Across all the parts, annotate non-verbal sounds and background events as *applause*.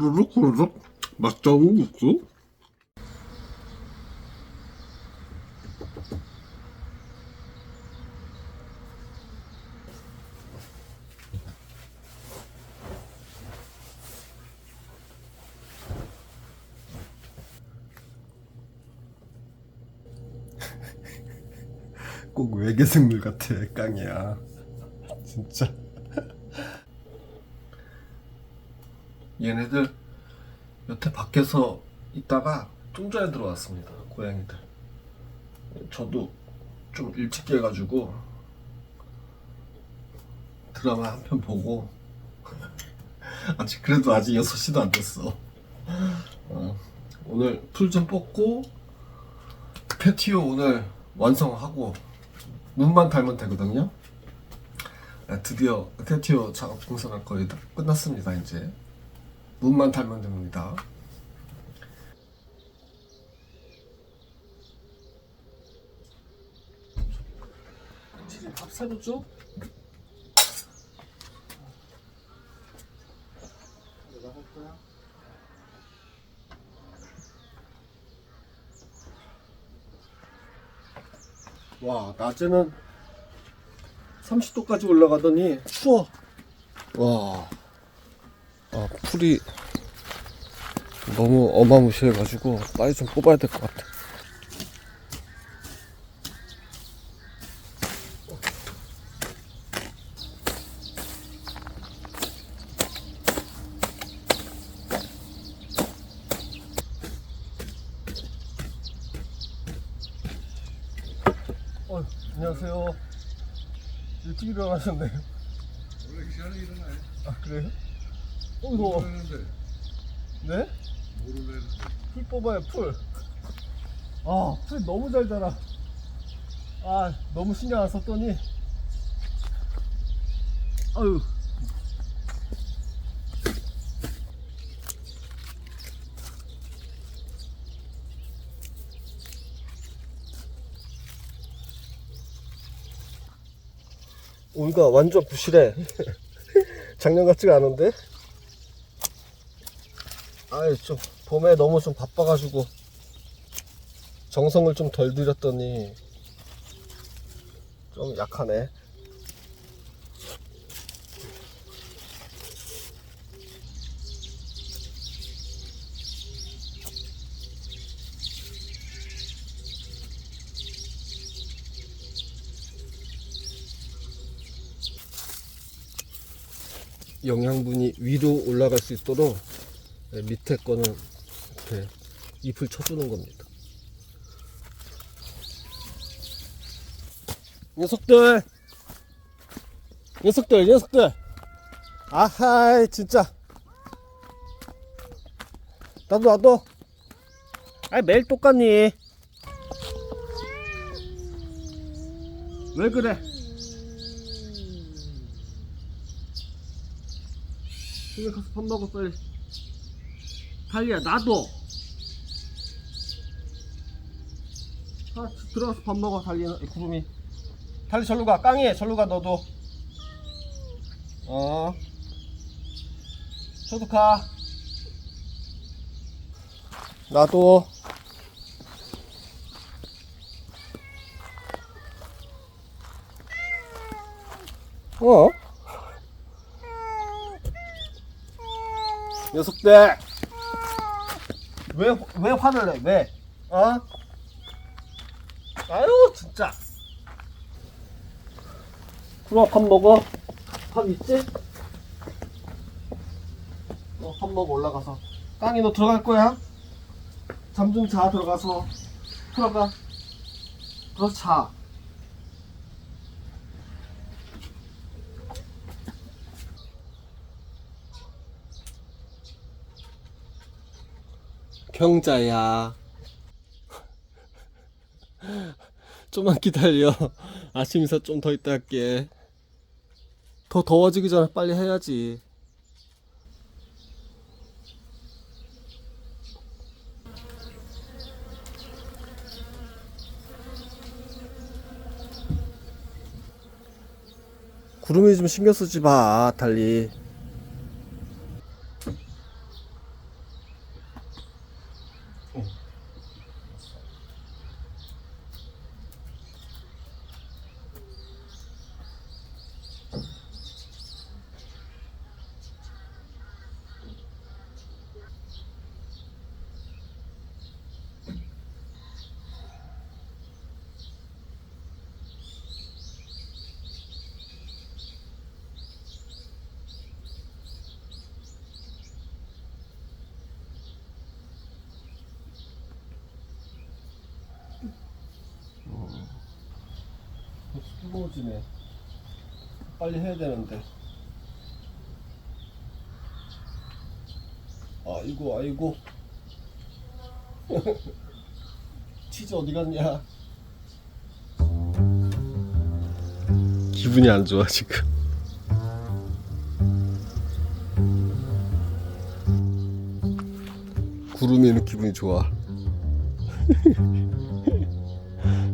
후루룩 후루룩 맛있다고 국수? *laughs* 꼭 외계생물 같아 깡이야. 진짜. 얘네들 여태 밖에서 있다가 좀 전에 들어왔습니다 고양이들 저도 좀 일찍 깨가지고 드라마 한 편 보고 *laughs* 아직 그래도 아직 6시도 안 됐어 어, 오늘 풀 좀 뽑고 패티오 오늘 완성하고 눈만 달면 되거든요. 네, 드디어 패티오 작업 공사가 거의 다 끝났습니다. 이제 눈만 달면 됩니다. 지금 밥 새로 줘? 내가 할 거야. 와 낮에는 30도까지 올라가더니 추워 와 아, 풀이 너무 어마무시해가지고 빨리 좀 뽑아야 될 것 같아. 어, 안녕하세요. 일찍 일어나셨네요. 원래 그 시간에 일어나요? 아 그래요? 어 이거 모르는데 네? 모르는데 풀 뽑아요 풀. 아, 풀 너무 잘 자라. 아, 너무 신경 안 썼더니. 아유. 오이가 완전 부실해. *laughs* 작년 같지가 않은데? 아유 좀 봄에 너무 좀 바빠가지고 정성을 좀 덜 들였더니 좀 약하네. 영양분이 위로 올라갈 수 있도록 네, 밑에 거는 이렇게 잎을 쳐주는 겁니다. 녀석들! 녀석들, 녀석들! 아하이, 진짜. 나도, 나도. 아이, 매일 똑같니? 왜 그래? 집에 가서 밥 먹어, 빨리. 달리야 나도. 아 들어가서 밥 먹어 달리 구름이. 달리 절로 가. 깡이 절로 가 너도. 어. 저도 가. 나도. 어? 녀석들 왜, 왜 화를 내? 왜? 어? 아유, 진짜. 그럼 밥 먹어. 밥 있지? 어, 밥 먹어, 올라가서. 깡이 너 들어갈 거야? 잠 좀 자, 들어가서. 들어가. 들어서 자. 경자야. 좀만 기다려. 아침 인사 좀더 이따 할게. 더 더워지기 전에 빨리 해야지. 구름이 좀 신경 쓰지 마, 달리. 哦 뜨거워지네. 빨리 해야 되는데. 아이고, 아이고. *laughs* 치즈 어디 갔냐? 기분이 안 좋아, 지금. 구름이는 기분이 좋아. *laughs*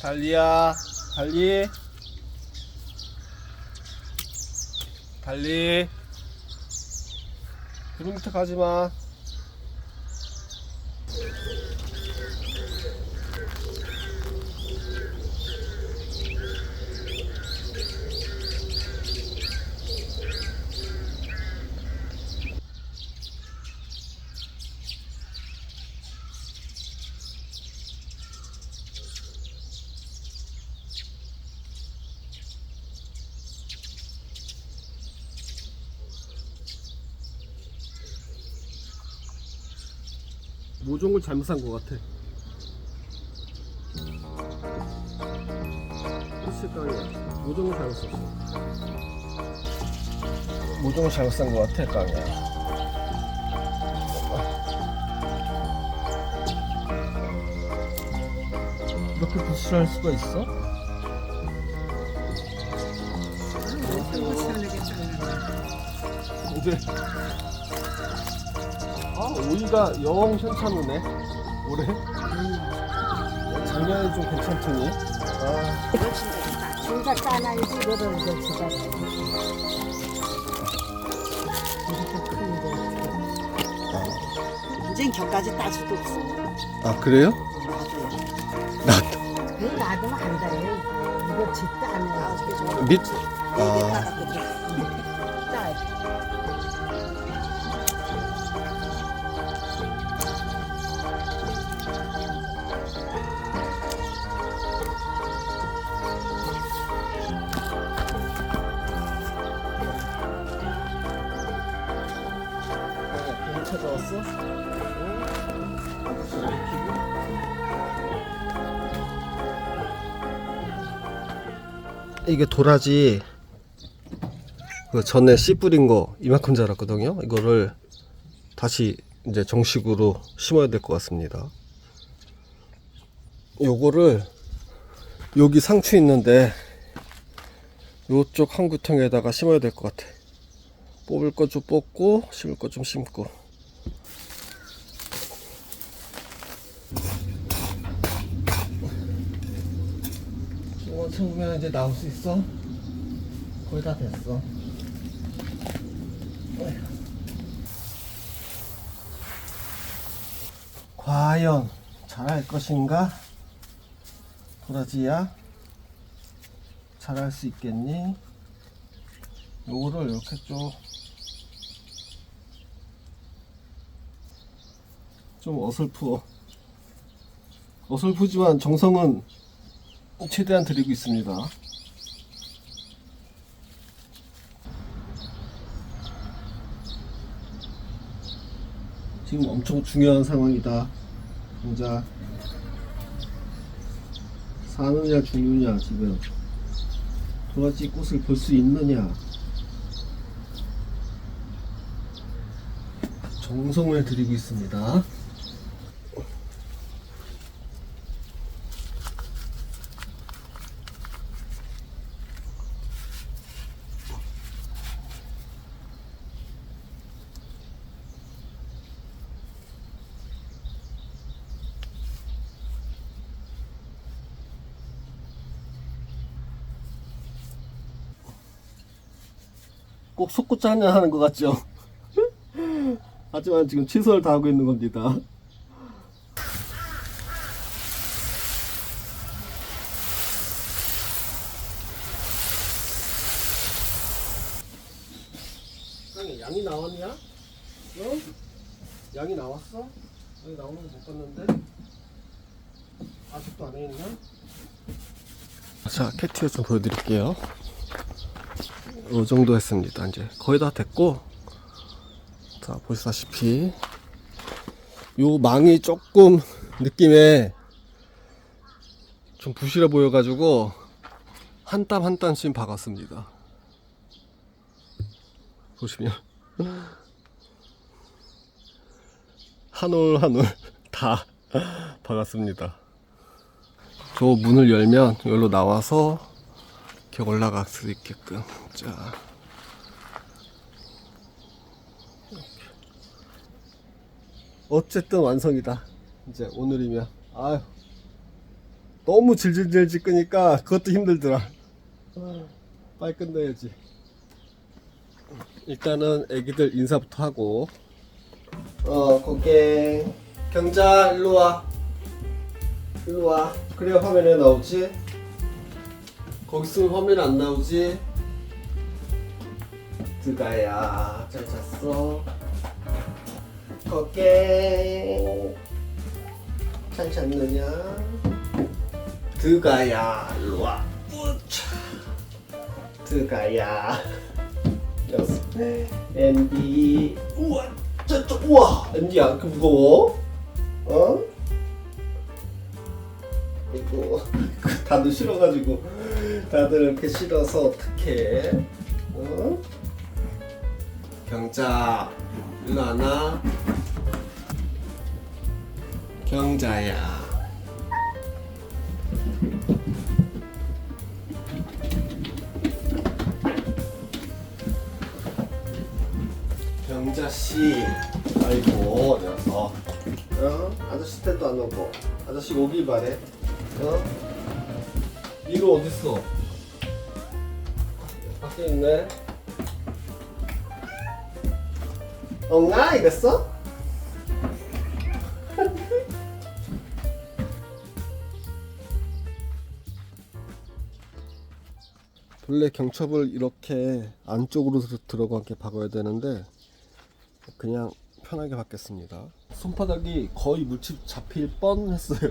달리야, 달리. 달리. 구름 밑에 가지 마. 모종을 잘못 산 것 같아. 실깡이야. 모종을 잘못 샀어. 모종을 잘못 산 것 같아, 깡이야. 이렇게 부실할 수가 있어? 이제 아 오이가 영 현찮으네 올해 작년에 좀 괜찮더니 아 진짜 까나이지 이거를 이제 큰거 이젠 격까지 딸 수도 없어. 아 그래요? 놔둬. 그 놔두면 안 돼. 이거 짓도 안 해. 밑 아. 아. 이게 도라지 그 전에 씨 뿌린 거 이만큼 자랐거든요. 이거를 다시 이제 정식으로 심어야 될 것 같습니다. 요거를 여기 상추 있는데 요쪽 한 구통에다가 심어야 될 것 같아. 뽑을 거좀 뽑고 심을 거좀 심고 이거 채우면 이제 나올 수 있어? 거의 다 됐어. 과연 잘할 것인가? 도라지야 잘할 수 있겠니? 요거를 이렇게 좀, 좀 어설프어. 어설프지만 정성은 최대한 드리고 있습니다. 지금 엄청 중요한 상황이다. 진짜 사느냐 죽느냐 지금 도라지 꽃을 볼 수 있느냐 정성을 들이고 있습니다. 꼭 속고짜 한잔 하는 것 같죠? *laughs* 하지만 지금 최선을 다하고 있는 겁니다. 양이 나왔냐? 어? 양이 나왔어? 여기 나오는 거 못 봤는데? 아직도 안에 있나? 자, 캐티어 좀 보여드릴게요. 이 정도 했습니다. 이제 거의 다 됐고, 자 보시다시피 요 망이 조금 느낌에 좀 부실해 보여가지고 한 땀 한 땀씩 박았습니다. 보시면 한 올 한 올 다 박았습니다. 저 문을 열면 여기로 나와서 이렇게 올라갈 수 있게끔. 자. 어쨌든 완성이다. 이제 오늘이면. 아유 너무 질질질질 끄니까 그것도 힘들더라. 빨리 끝내야지. 일단은 애기들 인사부터 하고. 어 고개 경자 일로 와. 일로 와. 그래야 화면에 나오지 거기 있으면 화면에 안 나오지? 드가야 잘 잤어? 고개 잘 잤느냐? 드가야 일로 와. 우차. 드가야. 여섯 앤디. 우와 저쪽 우와. 앤디 안 그렇게 무거워? 어? 이거 *laughs* 다들 싫어가지고 다들 이렇게 싫어서 어떡해 어? 경자 일로 와나 경자야 경자 씨 아이고 녀석 어? 아저씨 때도 안 오고 아저씨 오길 바래 어? 미로 어딨어? 밖에 있네 엉아 이랬어? *laughs* 원래 경첩을 이렇게 안쪽으로 들- 들어가게 박아야 되는데 그냥 편하게 받겠습니다. 손바닥이 거의 물집 잡힐 뻔했어요.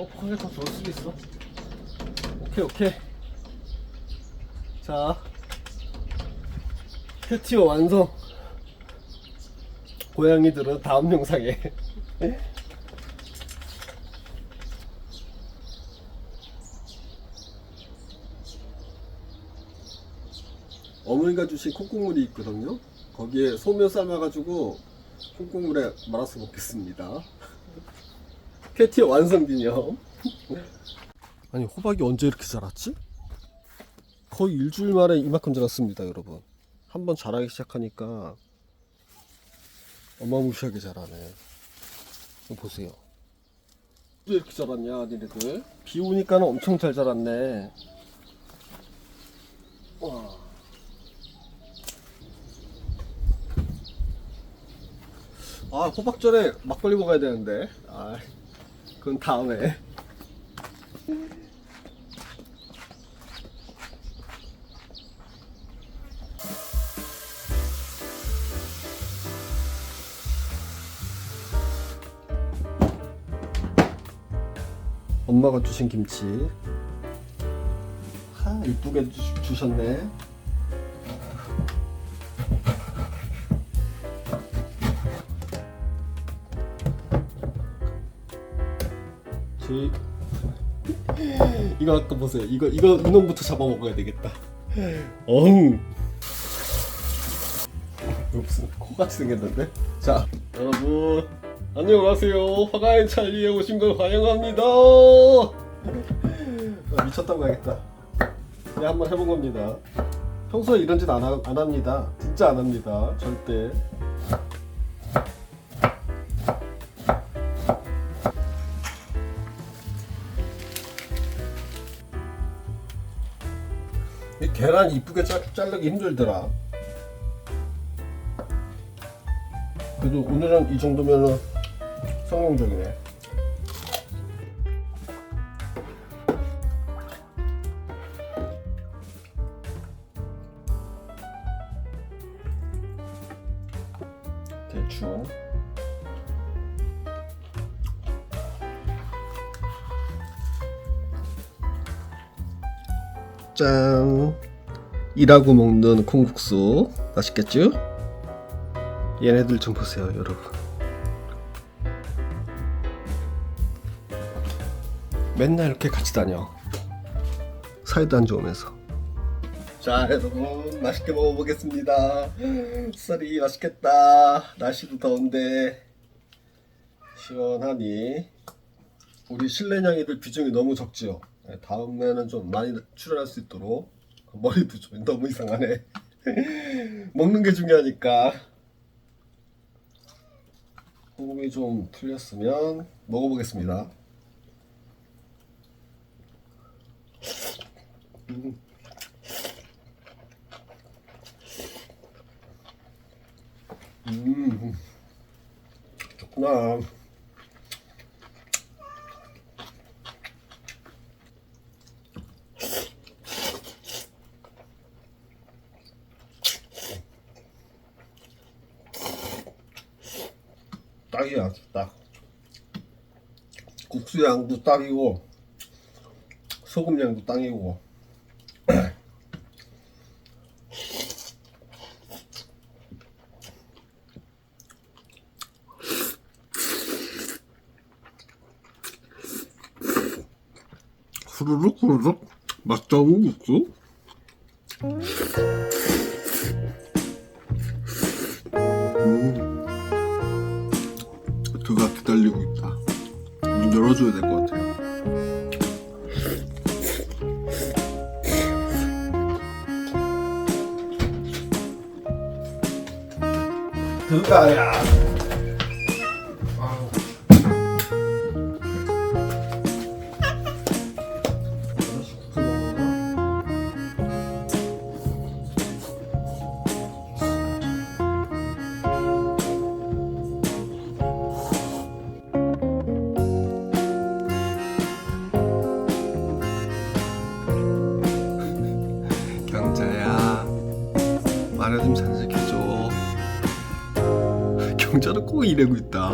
어, 폰이 더 좋을 수도 있어. 오케이, 오케이. 자, 캐티어 완성. 고양이들은 다음 영상에 *laughs* 어머니가 주신 콩국물이 있거든요 거기에 소면 삶아가지고 콩국물에 말아서 먹겠습니다 캐티어 완성 기념 아니 호박이 언제 이렇게 자랐지? 거의 일주일 만에 이만큼 자랐습니다 여러분 한번 자라기 시작하니까 어마무시하게 자라네. 보세요. 왜 이렇게 자랐냐, 니네들? 비 오니까는 엄청 잘 자랐네. 와. 아, 호박전에 막걸리 먹어야 되는데. 아, 그건 다음에. 엄마가 주신 김치. 하, 이쁘게 주, 주셨네. 제 이거 아까 보세요. 이거 이거 이놈부터 잡아 먹어야 되겠다. 어흥. 이거 무슨 코같이 생겼는데? 자, 여러분 안녕하세요. 화가인 찰리에 오신 걸 환영합니다. 아, 미쳤다고 하겠다. 네, 한번 해본 겁니다. 평소에 이런 짓 안 안 합니다. 진짜 안 합니다. 절대. 계란 이쁘게 자르기 힘들더라. 그래도 오늘은 이 정도면 성공적이네. 대충 짠 일하고 먹는 콩국수. 맛있겠죠? 얘네들 좀 보세요 여러분. 맨날 이렇게 같이 다녀. 사이도 안 좋으면서. 자 여러분 맛있게 먹어보겠습니다. 쌀이 맛있겠다. 날씨도 더운데. 시원하니. 우리 실내냥이들 비중이 너무 적지요. 네, 다음에는 좀 많이 출연할 수 있도록 머리도 좀 너무 이상하네 *laughs* 먹는 게 중요하니까 호흡이 좀 풀렸으면 먹어보겠습니다 음. 음, 좋구나. 딱이야, 딱. 국수 양도 딱이고, 소금 양도 딱이고. 후루룩 후루룩 맛다운 국수 기다리고 있다 문 열어줘야 될 것 같아요 그가야. 경자야 경자는 꼭 이러고 있다